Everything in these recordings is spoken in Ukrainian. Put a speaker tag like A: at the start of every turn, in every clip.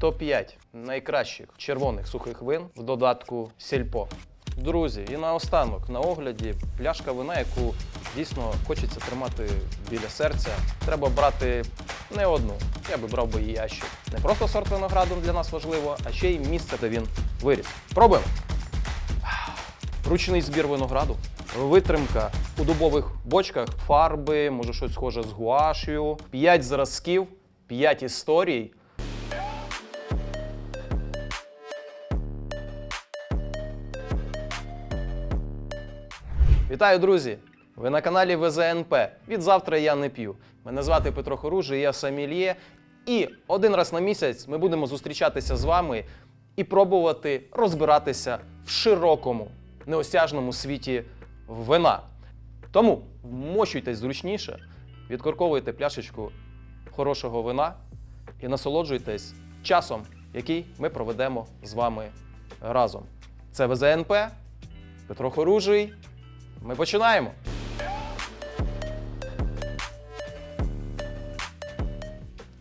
A: топ-5 найкращих червоних сухих вин в додатку Сільпо. Друзі, і наостанок на огляді пляшка вина, яку дійсно хочеться тримати біля серця. Треба брати не одну. Я би брав би і ящик. Не просто сорт винограду для нас важливо, а ще й місце, де він виріс. Пробуємо. Ручний збір винограду, витримка у дубових бочках, фарби, може щось схоже з гуашю, 5 зразків, 5 історій. Вітаю, друзі! Ви на каналі ВЗНП. Від завтра я не п'ю. Мене звати Петро Хоружий, я Самільє. І один раз на місяць ми будемо зустрічатися з вами і пробувати розбиратися в широкому, неосяжному світі вина. Тому вмощуйтесь зручніше, відкорковуйте пляшечку хорошого вина і насолоджуйтесь часом, який ми проведемо з вами разом. Це ВЗНП, Петро Хоружий. Ми починаємо.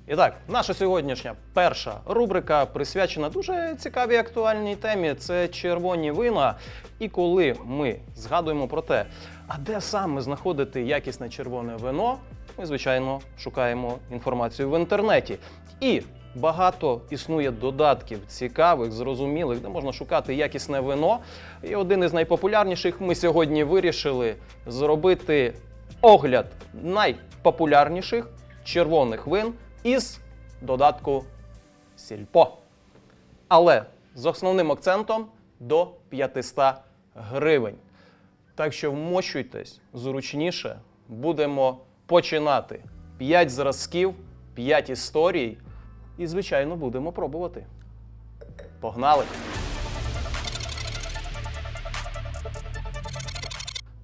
A: І так, наша сьогоднішня перша рубрика присвячена дуже цікавій актуальній темі. Це червоні вина. І коли ми згадуємо про те, а де саме знаходити якісне червоне вино, ми, звичайно, шукаємо інформацію в інтернеті. І багато існує додатків цікавих, зрозумілих, де можна шукати якісне вино. І один із найпопулярніших ми сьогодні вирішили зробити огляд найпопулярніших червоних вин із додатку Сільпо. Але з основним акцентом до 500 гривень. Так що вмощуйтесь зручніше, будемо починати. 5 зразків, 5 історій. І, звичайно, будемо пробувати. Погнали!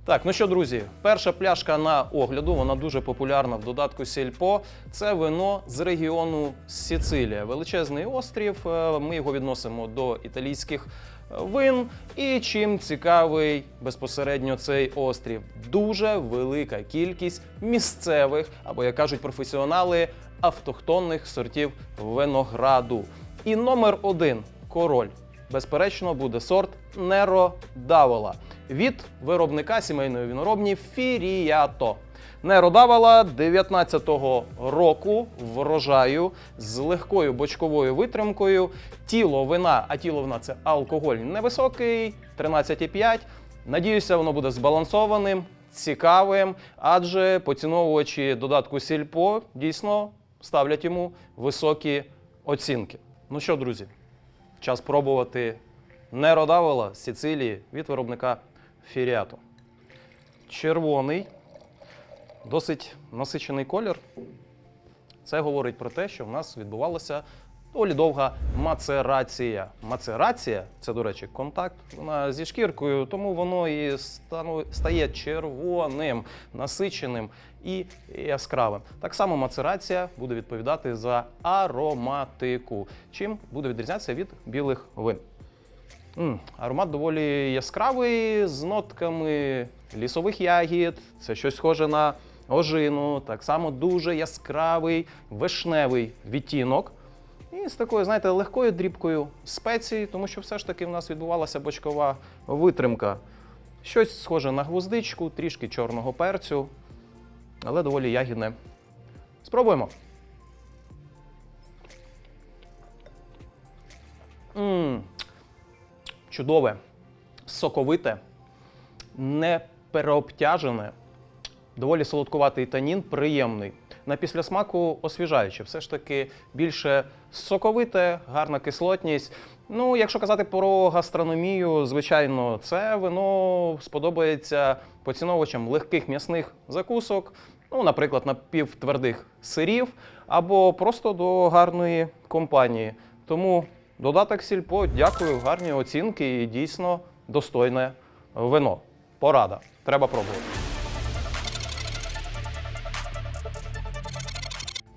A: Так, ну що, друзі, перша пляшка на огляду, вона дуже популярна в додатку Сільпо. Це вино з регіону Сіцилія. Величезний острів. е, Ми його відносимо до італійських вин. І чим цікавий безпосередньо цей острів? Дуже велика кількість місцевих, або як кажуть професіонали, автохтонних сортів винограду. І номер один король безперечно, буде сорт Неро Давола від виробника сімейної віноробні Фіріято. Неро Давола 19-го року врожаю з легкою бочковою витримкою. Тіло вина, а тіло вина це алкоголь невисокий, 13,5. Надіюся, воно буде збалансованим, цікавим, адже поціновувачі додатку Сільпо дійсно ставлять йому високі оцінки. Ну що, друзі, Час пробувати Неро Давола з Сицилії від виробника Фіріато. Червоний, досить насичений колір. Це говорить про те, що в нас відбувалася доволі довга мацерація. Мацерація це, до речі, контакт вона зі шкіркою, тому воно і стає червоним, насиченим і яскравим. Так само мацерація буде відповідати за ароматику, чим буде відрізнятися від білих вин. М, аромат доволі яскравий, з нотками лісових ягід. Це щось схоже на ожину. Так само дуже яскравий вишневий відтінок. І з такою, знаєте, легкою дрібкою спецій, тому що все ж таки в нас відбувалася бочкова витримка. Щось схоже на гвоздичку, трішки чорного перцю, але доволі ягідне. Спробуємо. М, чудове, соковите, не переобтяжене, доволі солодкуватий танін, приємний. На післясмаку освіжаюче, все ж таки більше соковите, гарна кислотність. Ну, якщо казати про гастрономію, звичайно, це вино сподобається поціновувачам легких м'ясних закусок, ну, наприклад, напівтвердих сирів, або просто до гарної компанії. Тому додаток Сільпо, дякую, гарні оцінки і дійсно достойне вино. Порада. Треба пробувати.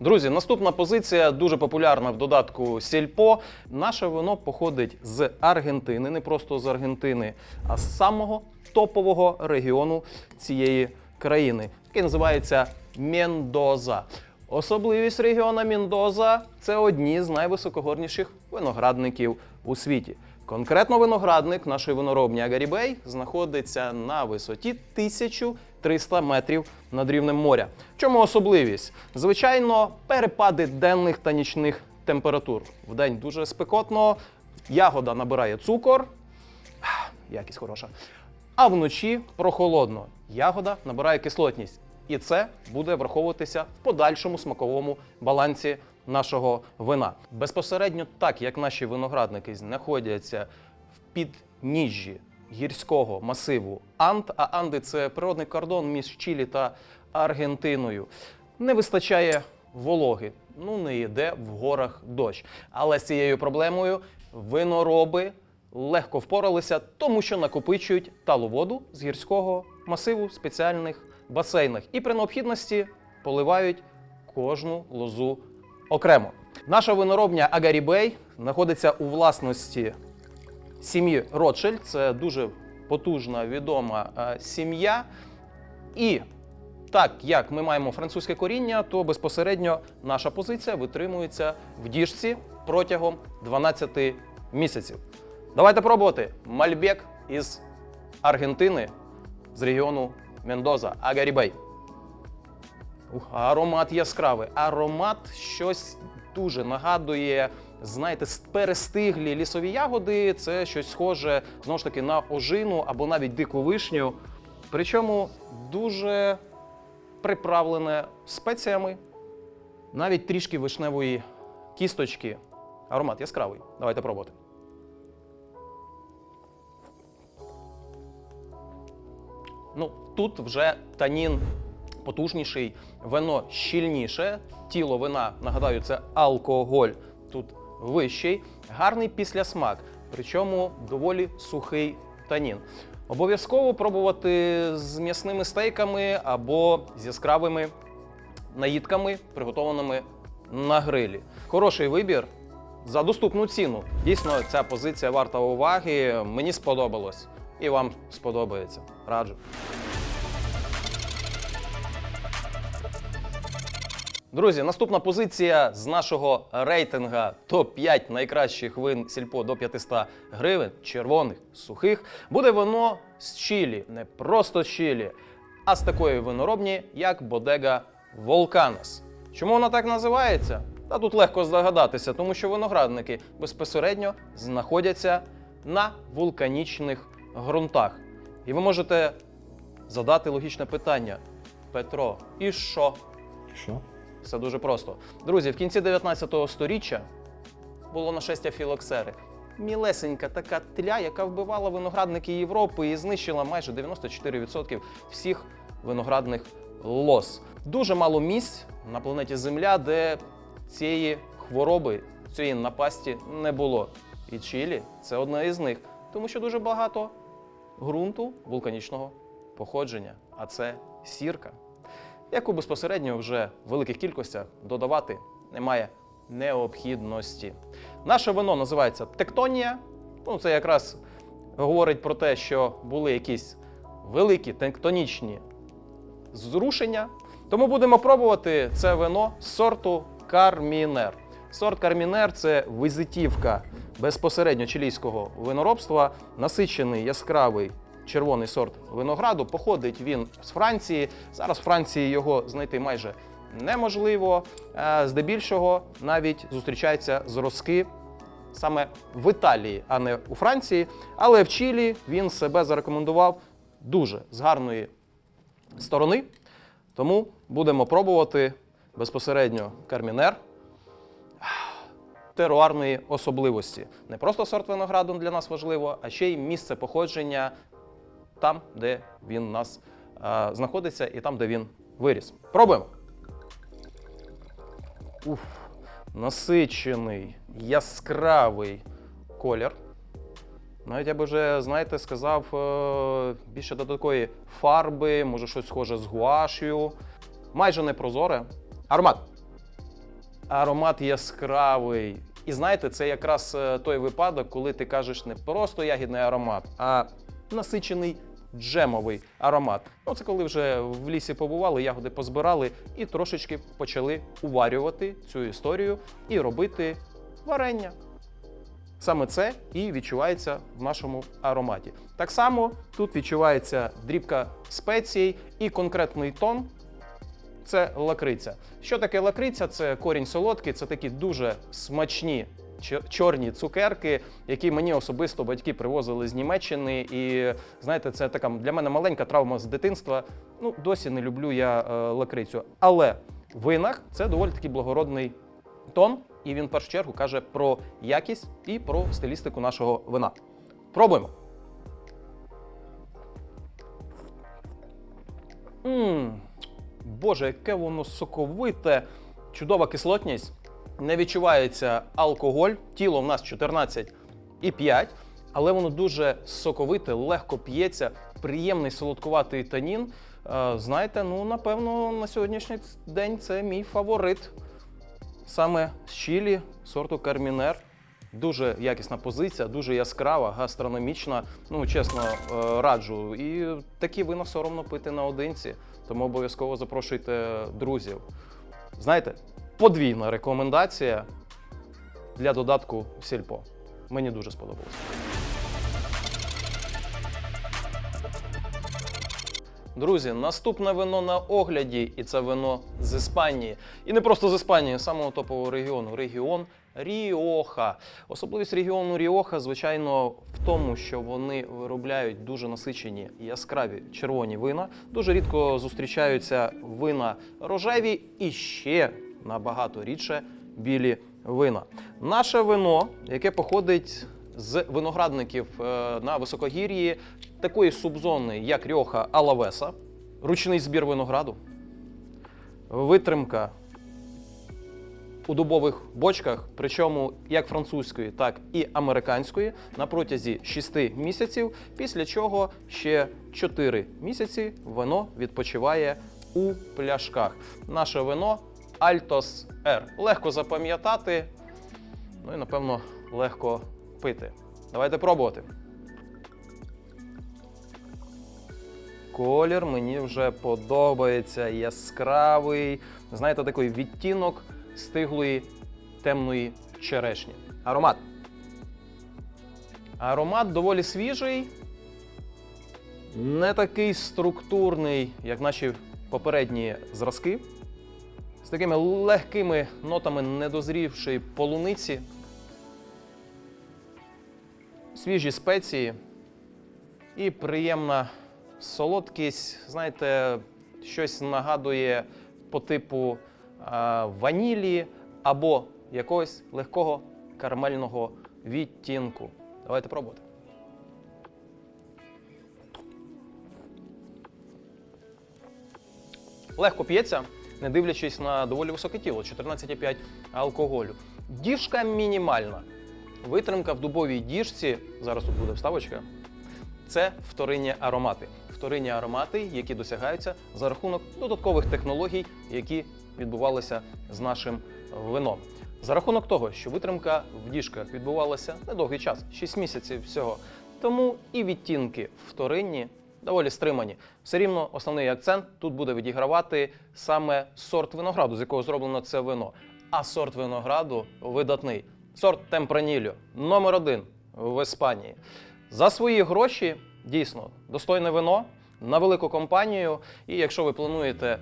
A: Друзі, наступна позиція дуже популярна в додатку Сільпо. Наше вино походить з Аргентини, не просто з Аргентини, а з самого топового регіону цієї країни, який називається Мендоза. Особливість регіону Міндоза це одні з найвисокогорніших виноградників у світі. Конкретно виноградник нашої виноробні Агарібей знаходиться на висоті 1300 метрів над рівнем моря. Чому особливість? Звичайно, перепади денних та нічних температур. Вдень дуже спекотно, ягода набирає цукор, якість хороша. А вночі прохолодно. Ягода набирає кислотність. І це буде враховуватися в подальшому смаковому балансі нашого вина. Безпосередньо так, як наші виноградники знаходяться в підніжжі гірського масиву Анд, а Анди це природний кордон між Чилі та Аргентиною. Не вистачає вологи. Ну не йде в горах дощ. Але з цією проблемою винороби легко впоралися, тому що накопичують талу воду з гірського масиву спеціальних басейнах і при необхідності поливають кожну лозу окремо. Наша виноробня Агарібей знаходиться у власності сім'ї Ротшильд. Це дуже потужна відома е, сім'я. І так як ми маємо французьке коріння, то безпосередньо наша позиція витримується в діжці протягом 12 місяців. Давайте пробувати Мальбек із Аргентини з регіону Мендоза, Агарібей. Аромат яскравий. Аромат щось дуже нагадує, знаєте, перестиглі лісові ягоди. Це щось схоже знову ж таки на ожину або навіть дику вишню. Причому дуже приправлене спеціями, навіть трішки вишневої кісточки. Аромат яскравий. Давайте пробувати. Ну, тут вже танін потужніший, вино щільніше. Тіло вина, нагадаю, це алкоголь тут вищий, гарний післясмак, причому доволі сухий танін. Обов'язково пробувати з м'ясними стейками або з яскравими наїдками, приготованими на грилі. Хороший вибір за доступну ціну. Дійсно, ця позиція варта уваги. Мені сподобалось. І вам сподобається. Раджу. Друзі, наступна позиція з нашого рейтинга топ-5 найкращих вин сільпо до 500 гривень, червоних, сухих, буде вино з Чилі. Не просто з Чилі, а з такої виноробні, як Бодега Волканес. Чому вона так називається? Та тут легко здогадатися, тому що виноградники безпосередньо знаходяться на вулканічних ґрунтах. І ви можете задати логічне питання: Петро, і що?
B: Що?
A: Все дуже просто. Друзі, в кінці 19 століття було нашестя філоксери. Мілесенька така тля, яка вбивала виноградники Європи і знищила майже 94% всіх виноградних лоз. Дуже мало місць на планеті Земля, де цієї хвороби, цієї напасті не було. І Чилі це одна із них, тому що дуже багато ґрунту вулканічного походження, а це сірка яку безпосередньо вже в великих кількостях додавати немає необхідності. Наше вино називається тектонія. Ну, це якраз говорить про те, що були якісь великі тектонічні зрушення. Тому будемо пробувати це вино з сорту Кармінер. Сорт Кармінер це визитівка безпосередньо чилійського виноробства, насичений яскравий червоний сорт винограду. Походить він з Франції. Зараз в Франції його знайти майже неможливо. Е, Здебільшого навіть зустрічаються зразки саме в Італії, а не у Франції. Але в Чилі він себе зарекомендував дуже з гарної сторони. Тому будемо пробувати безпосередньо кармінер теруарної особливості. Не просто сорт винограду для нас важливо, а ще й місце походження там, де він у нас е, знаходиться, і там, де він виріс. Пробуємо. Уф, насичений, яскравий колір. Навіть я би вже, знаєте, сказав е, більше до такої фарби, може щось схоже з гуашю. Майже не прозоре. Аромат. Аромат яскравий. І знаєте, це якраз е, той випадок, коли ти кажеш не просто ягідний аромат, а насичений джемовий аромат. Ну, це коли вже в лісі побували, ягоди позбирали і трошечки почали уварювати цю історію і робити варення. Саме це і відчувається в нашому ароматі. Так само тут відчувається дрібка спецій і конкретний тон це лакриця. Що таке лакриця? Це корінь солодкий, це такі дуже смачні чорні цукерки, які мені особисто батьки привозили з Німеччини. І знаєте, це така для мене маленька травма з дитинства. Ну, досі не люблю я е, лакрицю. Але в винах це доволі таки благородний тон, і він в першу чергу каже про якість і про стилістику нашого вина. Пробуємо. Мм, Боже, яке воно соковите, чудова кислотність. Не відчувається алкоголь. Тіло в нас 14,5, але воно дуже соковите, легко п'ється, приємний солодкуватий танін. Е, Знаєте, ну напевно, на сьогоднішній день це мій фаворит. Саме з чилі сорту Кармінер. Дуже якісна позиція, дуже яскрава, гастрономічна. Ну, чесно, е, раджу. І такі вина соромно пити наодинці, тому обов'язково запрошуйте друзів. Знаєте, подвійна рекомендація для додатку сільпо. Мені дуже сподобалось. Друзі, наступне вино на огляді, і це вино з Іспанії. І не просто з Іспанії, самого топового регіону. Регіон Ріоха. Особливість регіону Ріоха, звичайно, в тому, що вони виробляють дуже насичені яскраві червоні вина. Дуже рідко зустрічаються вина рожеві і ще набагато рідше білі вина. Наше вино, яке походить з виноградників е, на високогір'ї такої субзони, як Ріоха Алавеса, ручний збір винограду, витримка у дубових бочках, причому як французької, так і американської, на протязі 6 місяців, після чого ще 4 місяці вино відпочиває у пляшках. Наше вино Altos R. Легко запам'ятати, ну і напевно легко пити. Давайте пробувати. Колір мені вже подобається яскравий. Знаєте, такий відтінок стиглої темної черешні. Аромат. Аромат доволі свіжий, не такий структурний, як наші попередні зразки. З такими легкими нотами недозрівшої полуниці, свіжі спеції і приємна солодкість. Знаєте, щось нагадує по типу ванілі або якогось легкого карамельного відтінку. Давайте пробувати. Легко п'ється, не дивлячись на доволі високе тіло 14,5 алкоголю. Діжка мінімальна. Витримка в дубовій діжці, зараз тут буде вставочка, це вторинні аромати. Вторинні аромати, які досягаються за рахунок додаткових технологій, які відбувалися з нашим вином. За рахунок того, що витримка в діжках відбувалася недовгий час 6 місяців всього. Тому і відтінки вторинні доволі стримані. Все рівно основний акцент тут буде відігравати саме сорт винограду, з якого зроблено це вино. А сорт винограду видатний. Сорт Темпранільо, номер один в Іспанії. За свої гроші дійсно достойне вино на велику компанію. І якщо ви плануєте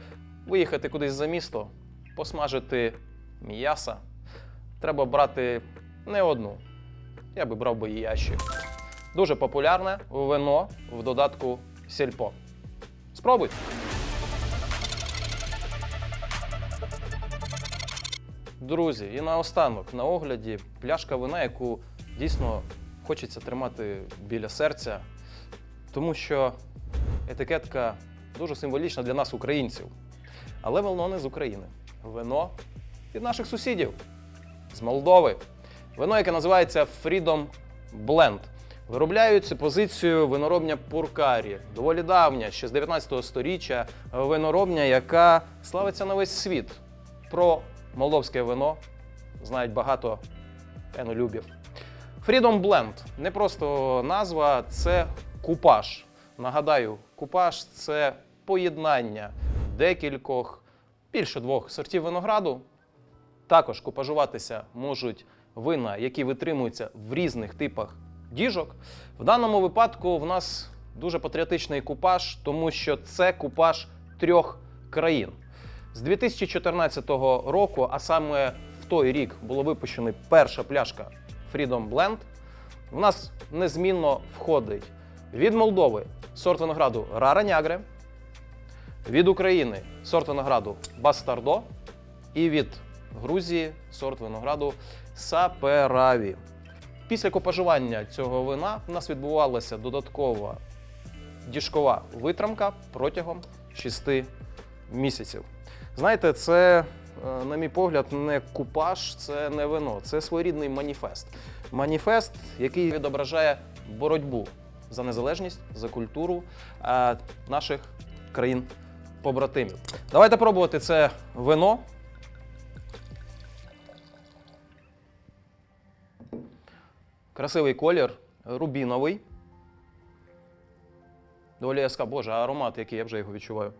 A: виїхати кудись за місто, посмажити м'яса, треба брати не одну. Я би брав би ящик. Дуже популярне вино в додатку сільпо. Спробуйте. Друзі, і наостанок на огляді пляшка вина, яку дійсно хочеться тримати біля серця, тому що етикетка дуже символічна для нас, українців. Але воно не з України. Вино від наших сусідів з Молдови. Вино, яке називається Freedom Blend. Виробляють позицію виноробня Пуркарі. Доволі давня, ще з 19 століття, виноробня, яка славиться на весь світ. Про молдовське вино знають багато енолюбів. Freedom Blend не просто назва, це купаж. Нагадаю, купаж це поєднання декількох, більше двох сортів винограду. Також купажуватися можуть вина, які витримуються в різних типах діжок. В даному випадку в нас дуже патріотичний купаж, тому що це купаж трьох країн. З 2014 року, а саме в той рік було випущена перша пляшка Freedom Blend. В нас незмінно входить від Молдови сорт винограду Рара Нягре, від України сорт винограду Бастардо і від Грузії сорт винограду Сапераві. Після копажування цього вина в нас відбувалася додаткова діжкова витримка протягом 6 місяців. Знаєте, це, е, на мій погляд, не купаж, це не вино, це своєрідний маніфест. Маніфест, який відображає боротьбу за незалежність, за культуру е, наших країн-побратимів. Давайте пробувати це вино. Красивий колір, рубіновий. Доволі яскравий. Боже, аромат який, я вже його відчуваю.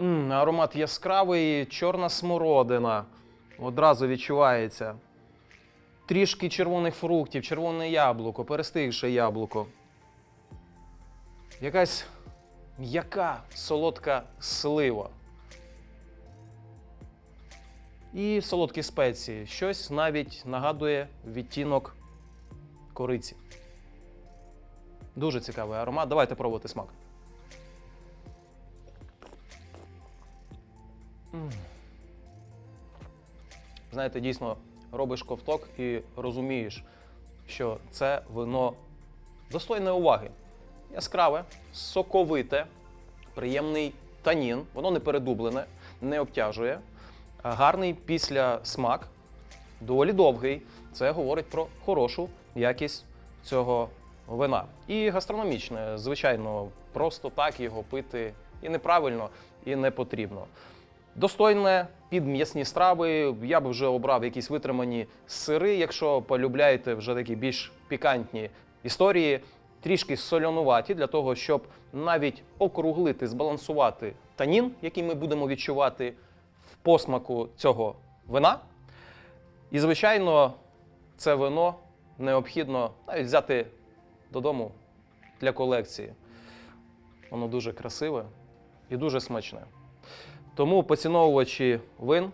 A: М, аромат яскравий, чорна смородина. Одразу відчувається. Трішки червоних фруктів, червоне яблуко, перестигше яблуко. Якась м'яка солодка слива. І солодкі спеції. Щось навіть нагадує відтінок кориці. Дуже цікавий аромат. Давайте пробувати смак. Знаєте, дійсно робиш ковток і розумієш, що це вино достойне уваги. Яскраве, соковите, приємний танін, воно не передублене, не обтяжує. Гарний після смак, доволі довгий. Це говорить про хорошу якість цього вина. І гастрономічне, звичайно, просто так його пити і неправильно, і не потрібно. Достойне під м'ясні страви. Я би вже обрав якісь витримані сири, якщо полюбляєте вже такі більш пікантні історії, трішки солянуваті для того, щоб навіть округлити, збалансувати танін, який ми будемо відчувати в посмаку цього вина. І, звичайно, це вино необхідно навіть взяти додому для колекції. Воно дуже красиве і дуже смачне. Тому поціновувачі вин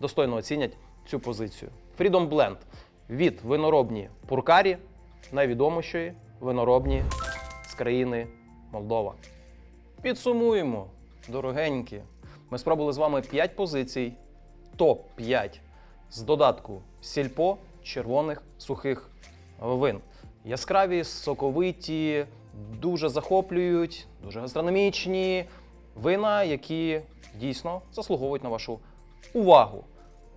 A: достойно оцінять цю позицію. Freedom Blend від виноробні Пуркарі, найвідомішої виноробні з країни Молдова. Підсумуємо, дорогенькі. Ми спробували з вами 5 позицій, топ-5 з додатку сільпо червоних сухих вин. Яскраві, соковиті, дуже захоплюють, дуже гастрономічні вина, які дійсно заслуговують на вашу увагу.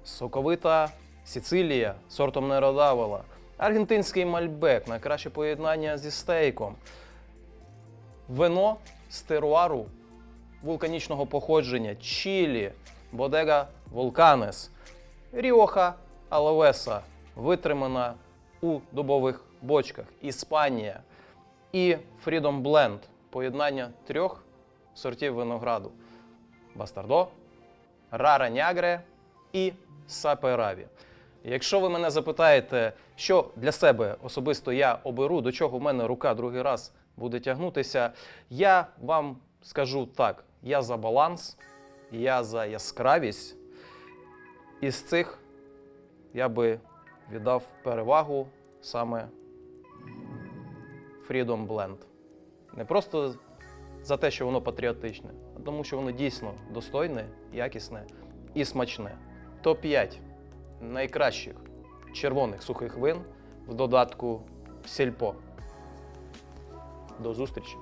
A: Соковита Сицилія сортом Неродавола, аргентинський мальбек, найкраще поєднання зі стейком, вино з теруару вулканічного походження Чилі, Бодега Волканес, Ріоха Алавеса, витримана у дубових бочках, Іспанія і Freedom Blend поєднання трьох сортів винограду: Бастардо, Рара Нягре і Сапераві. Якщо ви мене запитаєте, що для себе особисто я оберу, до чого в мене рука другий раз буде тягнутися, я вам скажу так: я за баланс, я за яскравість. Із цих я би віддав перевагу саме Freedom Blend. Не просто за те, що воно патріотичне, а тому, що воно дійсно достойне, якісне і смачне. Топ-5 найкращих червоних сухих вин в додатку Сільпо. До зустрічі!